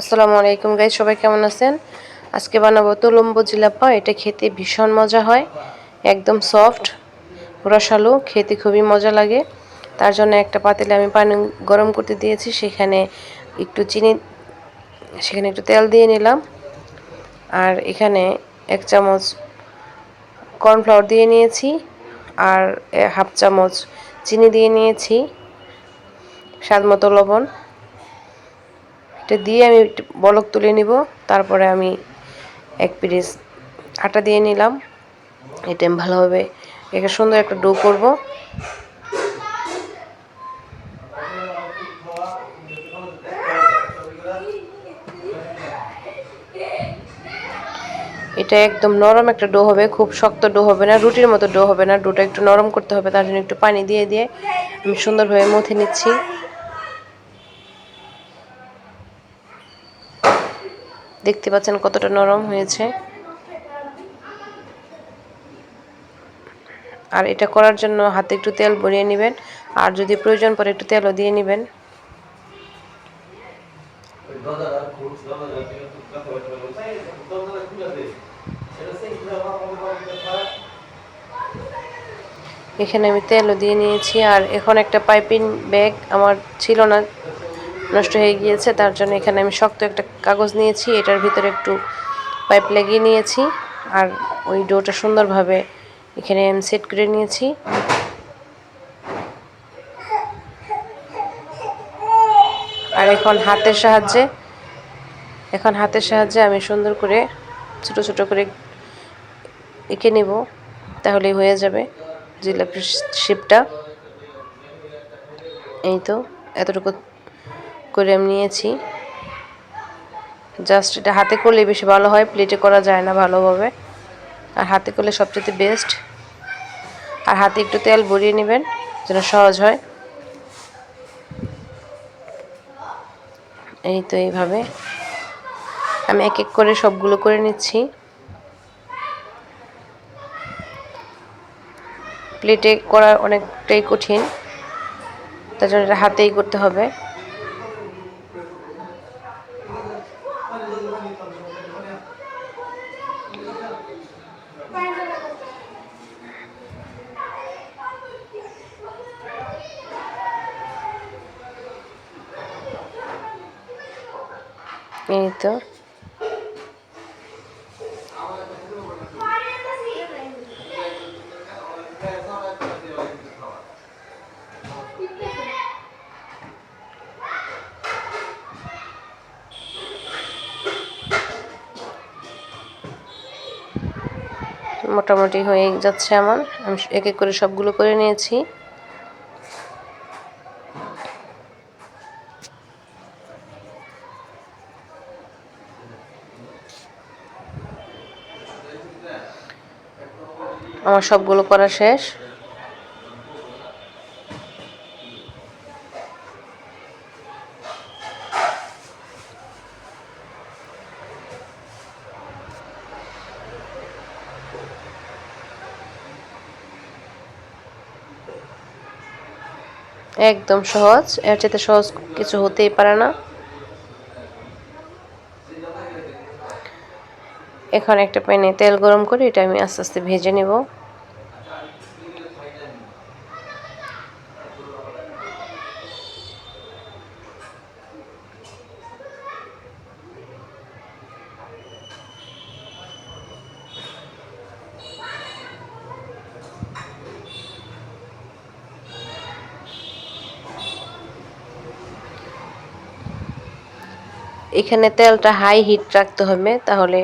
আসসালামু আলাইকুম গাইজ, সবাই কেমন আছেন? আজকে বানাবো তুলম্বু জিলাপা, এটা খেতে ভীষণ মজা হয়, একদম সফট রসালো, খেতে খুবই মজা লাগে। তার জন্য একটা পাতিলে আমি পানি গরম করতে দিয়েছি, সেখানে একটু চিনি, সেখানে একটু তেল দিয়ে নিলাম। আর এখানে এক চামচ কর্নফ্লাওয়ার দিয়ে নিয়েছি, আর হাফ চামচ চিনি দিয়ে নিয়েছি স্বাদ মতো লবণ। এটা দিয়ে আমি বলক তুলে নিব, তারপরে আমি এক পিস আটা দিয়ে নিলাম। এটা আমি ভালোভাবে একে সুন্দর একটা ডো করব। এটা একদম নরম একটা ডো হবে, খুব শক্ত ডো হবে না, রুটির মতো ডো হবে না। ডোটা একটু নরম করতে হবে, তার জন্য একটু পানি দিয়ে দিয়ে আমি সুন্দরভাবে মুথে নিচ্ছি। দেখতে পাচ্ছেন কতটা নরম হয়েছে। আর এটা করার জন্য হাতে একটু তেল ভরিয়ে নেবেন, আর যদি প্রয়োজন পড়ে একটু তেলও দিয়ে নেবেন। এখানে আমি তেলও দিয়ে নিয়েছি, আর এখন একটা পাইপিং ব্যাগ আমার ছিল না। নষ্ট হয়ে গিয়েছে, তার জন্য এখানে আমি শক্ত একটা কাগজ নিয়েছি, এটার ভিতরে একটু পাইপ লাগিয়ে নিয়েছি, আর ওই ডোটা সুন্দরভাবে এখানে আমি সেট করে নিয়েছি। আর এখন হাতের সাহায্যে, এখন হাতের সাহায্যে আমি সুন্দর করে ছোট ছোট করে এঁকে নেব, তাহলেই হয়ে যাবে জিলাপি শেপটা। এই তো, এতটুকু করে নিয়েছি। জাস্ট এটা হাতে করলে বেশি ভালো হয় প্লেটে করা যায় না ভালোভাবে। আর হাতে করলে সবচেয়ে বেস্ট আর হাতে একটু তেল ভরিয়ে নেবেন, যেন সহজ হয়। এই তো এইভাবে। আমি এক এক করে সবগুলো করে নিচ্ছি। প্লেটে করা অনেকটাই কঠিন। তার জন্য এটা হাতেই করতে হবে। তো। মোটামুটি হয়ে যাচ্ছে আমার। আমি এক এক করে সবগুলো করে নিয়েছি। আমার সবগুলো করা শেষ। একদম সহজ। এর চাইতে সহজ কিছু হতেই পারে না। এখন একটা প্যানে তেল গরম করে এটা আমি আস্তে আস্তে ভেজে নেব। এখানে তেলটা হাই হিট রাখতে হবে তাহলে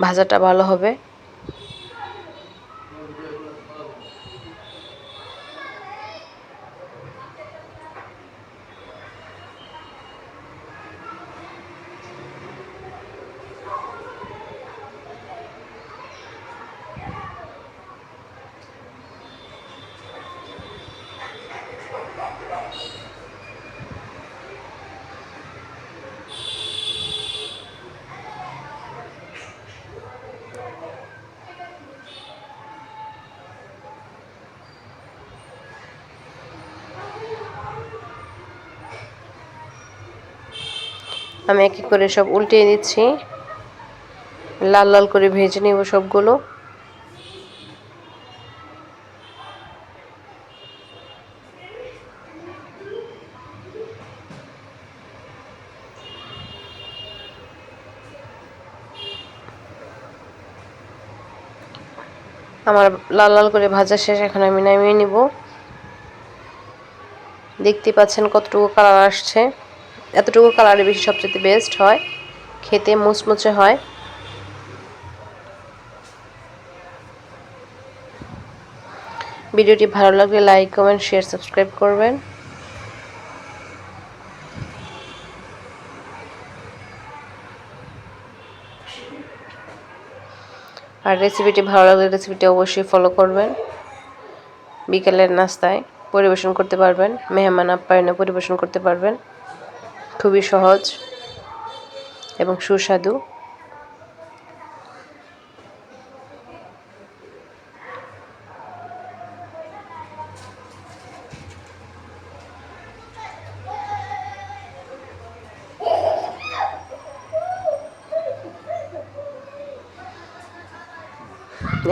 ভাজাটা ভালো হবে। আমি এক এক করে সব উল্টিয়ে দিচ্ছি। লাল লাল করে ভেজে নিব সবগুলো। আমার লাল লাল করে ভাজা শেষ, এখন আমি নামিয়ে নিব। দেখতে পাচ্ছেন কতটুকু কালার আসছে। এতটুকু কালারে বেশি সবচেয়ে বেস্ট হয়। খেতে মুচমুচে হয়। ভিডিওটি ভালো লাগলে লাইক কমেন্ট শেয়ার সাবস্ক্রাইব করবেন। আর রেসিপিটি ভালো লাগলে রেসিপিটি অবশ্যই ফলো করবেন। বিকেলের নাস্তায় পরিবেশন করতে পারবেন। মেহমান আপ্যায়নে পরিবেশন করতে পারবেন। খুবই সহজ এবং সুস্বাদু।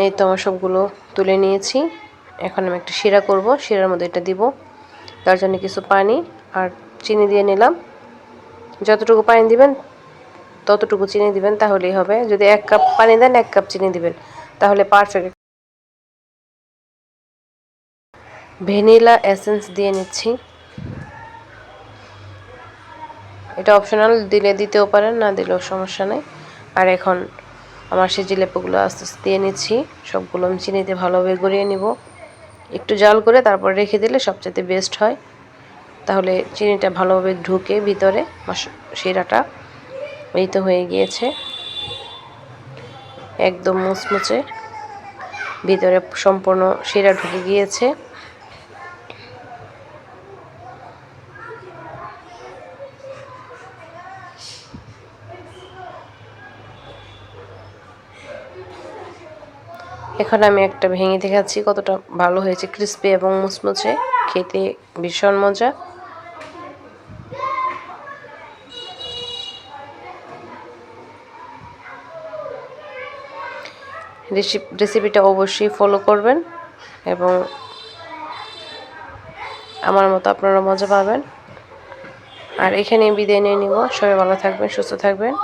এই তো আমার সবগুলো তুলে নিয়েছি। এখন আমি একটা শিরা করব, শিরার মধ্যে এটা দিব। তার জন্য কিছু পানি আর চিনি দিয়ে নিলাম। যতটুকু পানি দিবেন, ততটুকু চিনি দিবেন, তাহলেই হবে। যদি এক কাপ পানি দেন, এক কাপ চিনি দিবেন, তাহলে পারফেক্ট ভ্যানিলা এসেন্স দিয়ে নিচ্ছি। এটা অপশনাল দিলে দিতেও পারেন, না দিলেও সমস্যা নেই। আর এখন আমার সেই জিলেপিগুলো আস্তে আস্তে দিয়ে নিচ্ছি। সবগুলো আমি চিনিতে ভালোভাবে গড়িয়ে নিব। একটু জাল করে তারপর রেখে দিলে সবচেয়ে বেস্ট হয়। তাহলে চিনিটা ভালোভাবে ঢুকে ভিতরে শিরাটা এই তো হয়ে গিয়েছে। একদম মুচমুচে ভিতরে সম্পূর্ণ শিরা ঢুকে গিয়েছে। এখন আমি একটা ভেঙে দেখাচ্ছি কতটা ভালো হয়েছে ক্রিস্পি এবং মুচমুচে, খেতে ভীষণ মজা। রেসিপিটা অবশ্যই ফলো করবেন এবং আমার মতো আপনারা মজা পাবেন। আর এখানে বিদায় নিয়ে নিব। সবাই ভালো থাকবেন, সুস্থ থাকবেন।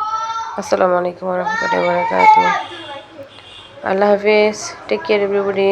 আসসালামু আলাইকুম রহমতুল্লাহ বরকাত আল্লাহ হাফিজ। Take care everybody